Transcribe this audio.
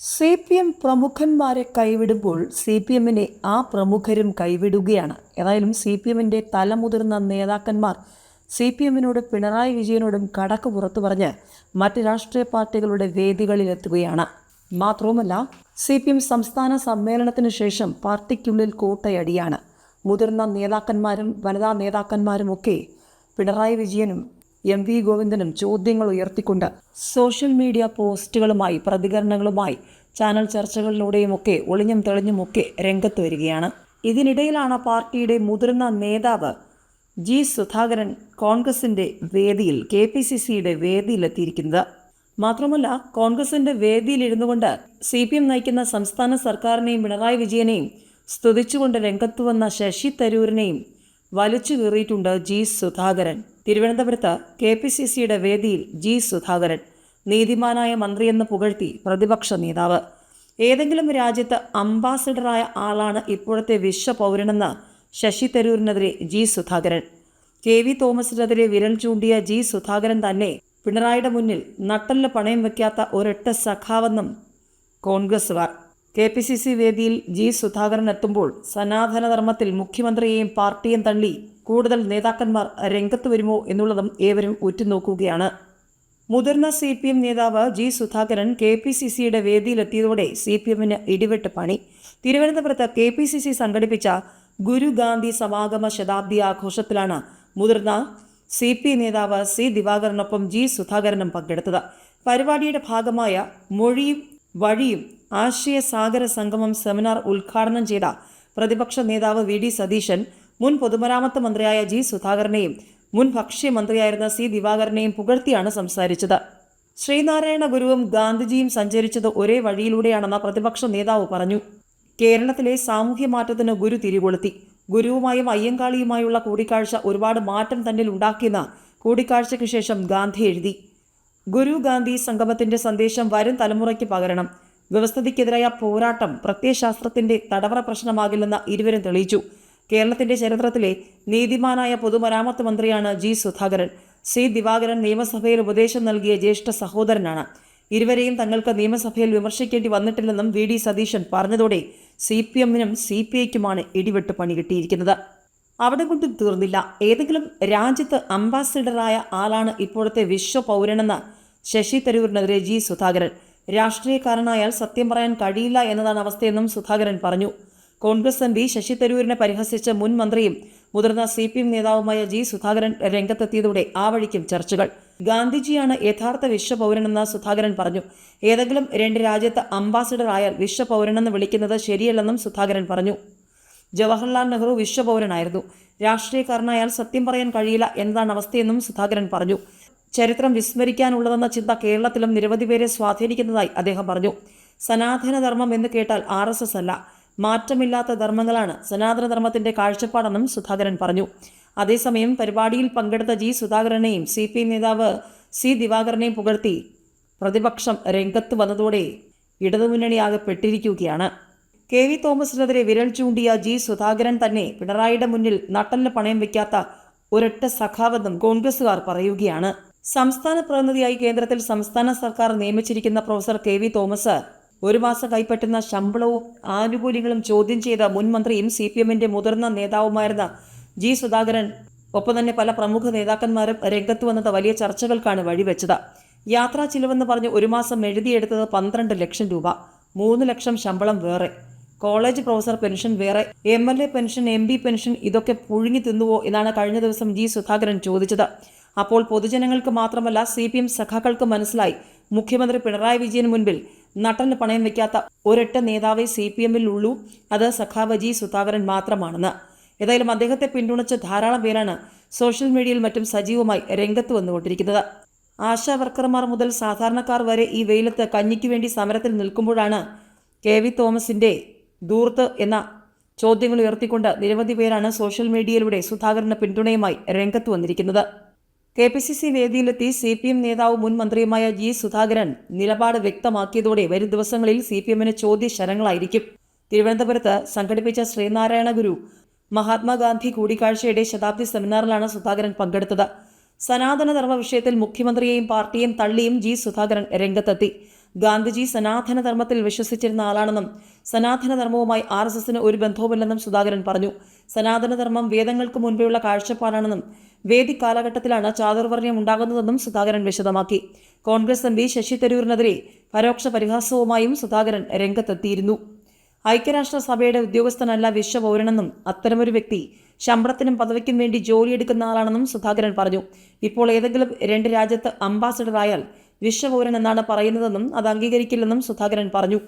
C P M പ്രമുഖന്മാരെ കൈവിടുമ്പോൾ C P എമ്മിനെ ആ പ്രമുഖരും കൈവിടുകയാണ്. ഏതായാലും സി പി എമ്മിന്റെ തലമുതിർന്ന നേതാക്കന്മാർ സി പി എമ്മിനോട് പിണറായി വിജയനോടും കടക്ക് പുറത്തു പറഞ്ഞ് മറ്റ് രാഷ്ട്രീയ പാർട്ടികളുടെ വേദികളിലെത്തുകയാണ്. മാത്രവുമല്ല സി പി എം സംസ്ഥാന സമ്മേളനത്തിന് ശേഷം പാർട്ടിക്കുള്ളിൽ കൂട്ടയടിയാണ്. മുതിർന്ന നേതാക്കന്മാരും വനിതാ നേതാക്കന്മാരുമൊക്കെ പിണറായി വിജയനും എം വി ഗോവിന്ദനും ചോദ്യങ്ങൾ ഉയർത്തിക്കൊണ്ട് സോഷ്യൽ മീഡിയ പോസ്റ്റുകളുമായി പ്രതികരണങ്ങളുമായി ചാനൽ ചർച്ചകളിലൂടെയുമൊക്കെ ഒളിഞ്ഞും തെളിഞ്ഞുമൊക്കെ രംഗത്ത് വരികയാണ്. ഇതിനിടയിലാണ് പാർട്ടിയുടെ മുതിർന്ന നേതാവ് ജി സുധാകരൻ കോൺഗ്രസിന്റെ വേദിയിൽ കെ പി സി സിയുടെ വേദിയിലെത്തിയിരിക്കുന്നത്. മാത്രമല്ല കോൺഗ്രസിന്റെ വേദിയിലിരുന്നു കൊണ്ട് സി പി എം നയിക്കുന്ന സംസ്ഥാന സർക്കാരിനെയും പിണറായി വിജയനെയും സ്തുതിച്ചുകൊണ്ട് രംഗത്തു വന്ന ശശി തരൂരിനെയും വലിച്ചു കീറിയിട്ടുണ്ട് ജി സുധാകരൻ. തിരുവനന്തപുരത്ത് കെ പി സി സിയുടെ വേദിയിൽ ജി സുധാകരൻ നീതിമാനായ മന്ത്രിയെന്ന് പുകഴ്ത്തി പ്രതിപക്ഷ നേതാവ്. ഏതെങ്കിലും രാജ്യത്ത് അംബാസിഡറായ ആളാണ് ഇപ്പോഴത്തെ വിശ്വപൗരനെന്ന് ശശി തരൂരിനെതിരെ ജി സുധാകരൻ. കെ വി തോമസിനെതിരെ വിരൽ ചൂണ്ടിയ ജി സുധാകരൻ തന്നെ പിണറായിയുടെ മുന്നിൽ നട്ടൽ പണയം വയ്ക്കാത്ത ഒരൊറ്റ സഖാവെന്നും കോൺഗ്രസുകാർ കെ പി സി സി വേദിയിൽ ജി സുധാകരൻ എത്തുമ്പോൾ സനാതനധർമ്മത്തിൽ മുഖ്യമന്ത്രിയെയും പാർട്ടിയും തള്ളി കൂടുതൽ നേതാക്കന്മാർ രംഗത്ത് വരുമോ എന്നുള്ളതും ഏവരും ഉറ്റുനോക്കുകയാണ്. മുതിർന്ന സി പി എം നേതാവ് G Sudhakaran K P C സിയുടെ വേദിയിലെത്തിയതോടെ സി പി എമ്മിന് ഇടിവെട്ട് പണി. തിരുവനന്തപുരത്ത് കെ പി സി സി സംഘടിപ്പിച്ച ഗുരുഗാന്ധി സമാഗമ ശതാബ്ദി ആഘോഷത്തിലാണ് മുതിർന്ന സി പി നേതാവ് സി ദിവാകരനൊപ്പം ജി സുധാകരനും പങ്കെടുത്തത്. പരിപാടിയുടെ ഭാഗമായ മൊഴിയും വഴിയും ആശയ സാഗര സംഗമം സെമിനാർ ഉദ്ഘാടനം ചെയ്ത പ്രതിപക്ഷ നേതാവ് വി ഡി സതീശൻ മുൻ പൊതുമരാമത്ത് മന്ത്രിയായ ജി സുധാകരനെയും മുൻ ഭക്ഷ്യമന്ത്രിയായിരുന്ന സി ദിവാകരനെയും പുകഴ്ത്തിയാണ് സംസാരിച്ചത്. ശ്രീനാരായണ ഗുരുവും ഗാന്ധിജിയും സഞ്ചരിച്ചത് ഒരേ വഴിയിലൂടെയാണെന്ന പ്രതിപക്ഷ നേതാവ് പറഞ്ഞു. കേരളത്തിലെ സാമൂഹ്യ മാറ്റത്തിന് ഗുരു തിരികൊളുത്തി. ഗുരുവുമായും അയ്യങ്കാളിയുമായുള്ള കൂടിക്കാഴ്ച ഒരുപാട് മാറ്റം തന്നിൽ ഉണ്ടാക്കിയെന്ന് കൂടിക്കാഴ്ചയ്ക്ക് ശേഷം ഗാന്ധി എഴുതി. ഗുരു ഗാന്ധി സംഗമത്തിന്റെ സന്ദേശം വരും തലമുറയ്ക്ക് പകരണം. വ്യവസ്ഥതിക്കെതിരായ പോരാട്ടം പ്രത്യയശാസ്ത്രത്തിന്റെ തടവറ പ്രശ്നമാകില്ലെന്ന് ഇരുവരും തെളിയിച്ചു. കേരളത്തിന്റെ ചരിത്രത്തിലെ നീതിമാനായ പൊതുമരാമത്ത് മന്ത്രിയാണ് ജി സുധാകരൻ. സി ദിവാകരൻ നിയമസഭയിൽ ഉപദേശം നൽകിയ ജ്യേഷ്ഠ സഹോദരനാണ്. ഇരുവരെയും തങ്ങൾക്ക് നിയമസഭയിൽ വിമർശിക്കേണ്ടി വന്നിട്ടില്ലെന്നും വി ഡി സതീശൻ പറഞ്ഞതോടെ സി പി എമ്മിനും സി പി ഐക്കുമാണ് ഇടിവെട്ട് പണി കിട്ടിയിരിക്കുന്നത്. അവിടെ കൊണ്ട് തീർന്നില്ല. ഏതെങ്കിലും രാജ്യത്ത് അംബാസിഡറായ ആളാണ് ഇപ്പോഴത്തെ വിശ്വപൗരനെന്ന് ശശി തരൂരിനെതിരെ ജി. സുധാകരൻ. രാഷ്ട്രീയക്കാരനായാൽ സത്യം പറയാൻ കഴിയില്ല എന്നതാണ് അവസ്ഥയെന്നും സുധാകരൻ പറഞ്ഞു. കോൺഗ്രസ് എം പി ശശി തരൂരിനെ പരിഹസിച്ച മുൻ മന്ത്രിയും മുതിർന്ന സി പി എം നേതാവുമായ ജി. സുധാകരൻ രംഗത്തെത്തിയതോടെ ആ വഴിക്കും ചർച്ചകൾ. ഗാന്ധിജിയാണ് യഥാർത്ഥ വിശ്വപൗരനെന്ന് സുധാകരൻ പറഞ്ഞു. ഏതെങ്കിലും രണ്ട് രാജ്യത്ത് അംബാസിഡർ ആയാൽ വിശ്വപൗരനെന്ന് വിളിക്കുന്നത് ശരിയല്ലെന്നും സുധാകരൻ പറഞ്ഞു. ജവഹർലാൽ നെഹ്റു വിശ്വപൗരനായിരുന്നു. രാഷ്ട്രീയക്കാരനായാൽ സത്യം പറയാൻ കഴിയില്ല എന്നതാണ് അവസ്ഥയെന്നും സുധാകരൻ പറഞ്ഞു. ചരിത്രം വിസ്മരിക്കാനുള്ളതെന്ന ചിന്ത കേരളത്തിലും നിരവധി പേരെ സ്വാധീനിക്കുന്നതായി അദ്ദേഹം പറഞ്ഞു. സനാതനധർമ്മം എന്ന് കേട്ടാൽ ആർ എസ് എസ് അല്ല. മാറ്റമില്ലാത്ത ധർമ്മങ്ങളാണ് സനാതനധർമ്മത്തിന്റെ കാഴ്ചപ്പാടെന്നും സുധാകരൻ പറഞ്ഞു. അതേസമയം പരിപാടിയിൽ പങ്കെടുത്ത ജി സുധാകരനെയും സി പി നേതാവ് സി ദിവാകരനെയും പുകഴ്ത്തി പ്രതിപക്ഷം രംഗത്ത് വന്നതോടെ ഇടതുമുന്നണിയാകെ പെട്ടിരിക്കുകയാണ്. കെ വി തോമസിനെതിരെ വിരൽ ചൂണ്ടിയ ജി സുധാകരൻ തന്നെ പിണറായിയുടെ മുന്നിൽ നട്ടലിന് പണയം വയ്ക്കാത്ത ഒരൊറ്റ സഖാവെന്നും കോൺഗ്രസുകാർ പറയുകയാണ്. സംസ്ഥാന പ്രതിനിധിയായി കേന്ദ്രത്തിൽ സംസ്ഥാന സർക്കാർ നിയമിച്ചിരിക്കുന്ന പ്രൊഫസർ കെ വി തോമസ് ഒരു മാസം കൈപ്പറ്റുന്ന ശമ്പളവും ആനുകൂല്യങ്ങളും ചോദ്യം ചെയ്ത മുൻ മന്ത്രിയും സി പി എമ്മിന്റെ മുതിർന്ന നേതാവുമായിരുന്ന ജി സുധാകരൻ ഒപ്പം തന്നെ പല പ്രമുഖ നേതാക്കന്മാരും രംഗത്ത് വന്നത് വലിയ ചർച്ചകൾക്കാണ് വഴിവെച്ചത്. യാത്രാ ചിലവെന്ന് പറഞ്ഞ് ഒരു മാസം എഴുതിയെടുത്തത് പന്ത്രണ്ട് ലക്ഷം രൂപ മൂന്ന് ലക്ഷം ശമ്പളം വേറെ. കോളേജ് പ്രൊഫസർ പെൻഷൻ വേറെ M L A pension M P pension ഇതൊക്കെ പുഴുങ്ങി തിന്നുവോ എന്നാണ് കഴിഞ്ഞ ദിവസം ജി സുധാകരൻ ചോദിച്ചത്. അപ്പോൾ പൊതുജനങ്ങൾക്ക് മാത്രമല്ല സി പി എം സഖാക്കൾക്ക് മനസ്സിലായി. മുഖ്യമന്ത്രി പിണറായി വിജയന് മുൻപിൽ നട്ടന് പണയം വെക്കാത്ത ഒരൊറ്റ നേതാവേ സി പി എമ്മിൽ ഉള്ളൂ. അത് സഖാവ് ജി സുധാകരൻ മാത്രമാണെന്ന്. ഏതായാലും അദ്ദേഹത്തെ പിന്തുണച്ച ധാരാളം പേരാണ് സോഷ്യൽ മീഡിയയിൽ മറ്റും സജീവമായി രംഗത്ത് വന്നുകൊണ്ടിരിക്കുന്നത്. ആശാ വർക്കർമാർ മുതൽ സാധാരണക്കാർ വരെ ഈ വെയിലത്ത് കഞ്ഞിക്ക് വേണ്ടി സമരത്തിൽ നിൽക്കുമ്പോഴാണ് കെ വി തോമസിന്റെ ദൂർത്ത് എന്ന ചോദ്യങ്ങൾ ഉയർത്തിക്കൊണ്ട് നിരവധി പേരാണ് സോഷ്യൽ മീഡിയയിലൂടെ സുധാകരന് പിന്തുണയുമായി രംഗത്ത് വന്നിരിക്കുന്നത്. കെ പി സി സി വേദിയിലെത്തി സി പി എം നേതാവ് മുൻ മന്ത്രിയുമായ ജി സുധാകരൻ നിലപാട് വ്യക്തമാക്കിയതോടെ വരും ദിവസങ്ങളിൽ സി പി എമ്മിന് ചോദ്യശരങ്ങളായിരിക്കും. തിരുവനന്തപുരത്ത് സംഘടിപ്പിച്ച ശ്രീനാരായണ ഗുരു മഹാത്മാഗാന്ധി കൂടിക്കാഴ്ചയുടെ ശതാബ്ദി സെമിനാറിലാണ് സുധാകരൻ പങ്കെടുത്തത്. സനാതനധർമ്മ വിഷയത്തിൽ മുഖ്യമന്ത്രിയെയും പാർട്ടിയെയും തള്ളിയും ജി സുധാകരൻ രംഗത്തെത്തി. ഗാന്ധിജി സനാതനധർമ്മത്തിൽ വിശ്വസിച്ചിരുന്ന ആളാണെന്നും സനാതനധർമ്മവുമായി ആർ എസ് എസിന് ഒരു ബന്ധവുമില്ലെന്നും സുധാകരൻ പറഞ്ഞു. സനാതനധർമ്മം വേദങ്ങൾക്ക് മുൻപേയുള്ള കാഴ്ചപ്പാടാണെന്നും വേദി കാലഘട്ടത്തിലാണ് ചാതുർവർണയം ഉണ്ടാകുന്നതെന്നും സുധാകരൻ വിശദമാക്കി. കോൺഗ്രസ് എം പി ശശി തരൂരിനെതിരെ പരോക്ഷ പരിഹാസവുമായും സുധാകരൻ രംഗത്തെത്തിയിരുന്നു. ഐക്യരാഷ്ട്രസഭയുടെ ഉദ്യോഗസ്ഥനല്ല വിശ്വപൗരനെന്നും അത്തരമൊരു വ്യക്തി ശമ്പളത്തിനും പദവിക്കും വേണ്ടി ജോലിയെടുക്കുന്ന ആളാണെന്നും സുധാകരൻ പറഞ്ഞു. ഇപ്പോൾ ഏതെങ്കിലും രണ്ട് രാജ്യത്ത് അംബാസഡറായാൽ വിശ്വപൗരൻ എന്നാണ് പറയുന്നതെന്നും അത് അംഗീകരിക്കില്ലെന്നും സുധാകരൻ പറഞ്ഞു.